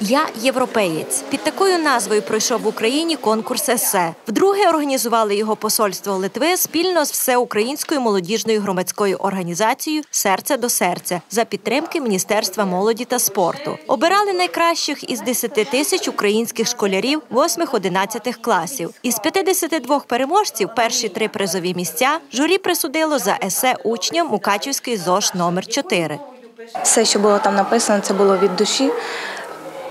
Я європеєць. Під такою назвою пройшов в Україні конкурс есе. Вдруге організували його посольство Литви спільно з всеукраїнською молодіжною громадською організацією Серце до серця за підтримки Міністерства молоді та спорту. Обирали найкращих із 10 тисяч українських школярів 8-11 класів. Із 52 переможців перші три призові місця журі присудило за есе учням Мукачівський ЗОЖ номер 4 Все, що було там написано, це було від душі,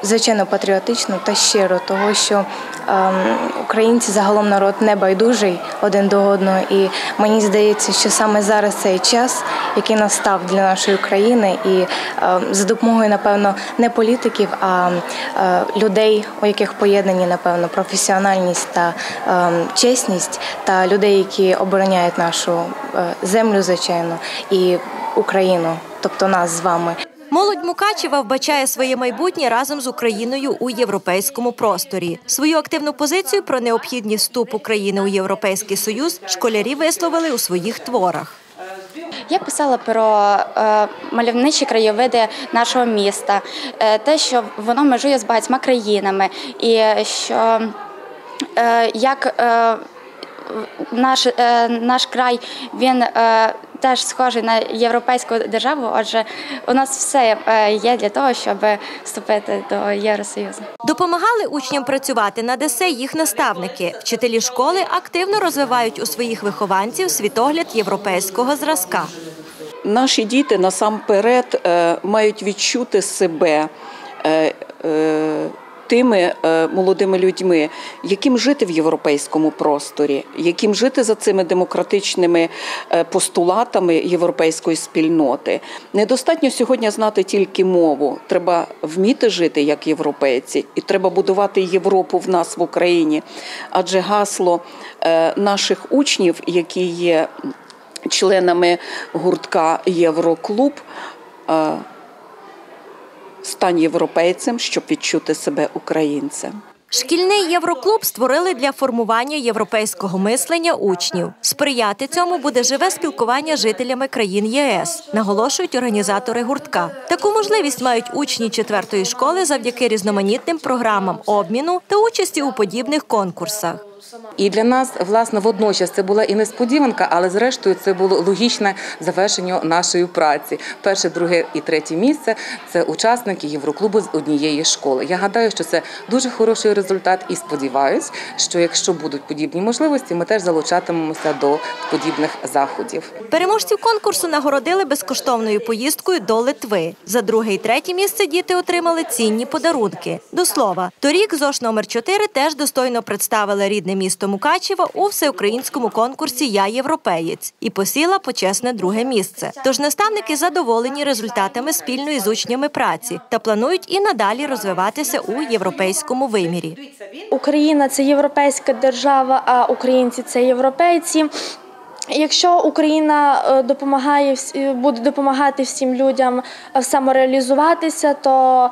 звичайно, патріотично та щиро, того що ем, українці загалом народ не байдужий один до одного. І мені здається, що саме зараз цей час, який настав для нашої країни, і ем, за допомогою, напевно, не політиків, а е, людей, у яких поєднані, напевно, професіональність та ем, чесність, та людей, які обороняють нашу е, землю, звичайно, і Україну, тобто нас з вами. Молодь Мукачева вбачає своє майбутнє разом з Україною у європейському просторі. Свою активну позицію про необхідність вступу країни у Європейський Союз школярі висловили у своїх творах. Я писала про е, мальовничі краєвиди нашого міста, е, те, що воно межує з багатьма країнами, і що е, як наш, наш край він теж схожий на європейську державу. Отже, у нас все е, є для того, щоб вступити до Євросоюзу. Допомагали учням працювати над есе їх наставники. Вчителі школи активно розвивають у своїх вихованців світогляд європейського зразка. Наші діти насамперед е, мають відчути себе е, тими е, молодими людьми, яким жити в європейському просторі, яким жити за цими демократичними е, постулатами європейської спільноти. Недостатньо сьогодні знати тільки мову. Треба вміти жити як європейці, і треба будувати Європу в нас в Україні. Адже гасло е, наших учнів, які є членами гуртка Євроклуб. Стань європейцем, щоб відчути себе українцем. Шкільний євроклуб створили для формування європейського мислення учнів. Сприяти цьому буде живе спілкування жителями країн ЄС, наголошують організатори гуртка. Таку можливість мають учні четвертої школи завдяки різноманітним програмам обміну та участі у подібних конкурсах. І для нас, власне, водночас це була і несподіванка, але зрештою це було логічне завершення нашої праці. Перше, друге і третє місце це учасники Євроклубу з однієї школи. Я гадаю, що це дуже хороший результат, і сподіваюсь, що якщо будуть подібні можливості, ми теж залучатимемося до подібних заходів. Переможців конкурсу нагородили безкоштовною поїздкою до Литви. За друге і третє місце діти отримали цінні подарунки. До слова, торік ЗОШ номер 4 теж достойно представили рідне місто Мукачево у всеукраїнському конкурсі Я європеєць і посіла почесне друге місце. Тож наставники задоволені результатами спільної з учнями праці та планують і надалі розвиватися у європейському вимірі. Україна це європейська держава, а українці це європейці. Якщо Україна е, допомагає вс- буде допомагати всім людям е, самореалізуватися, то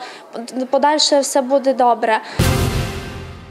подальше все буде добре.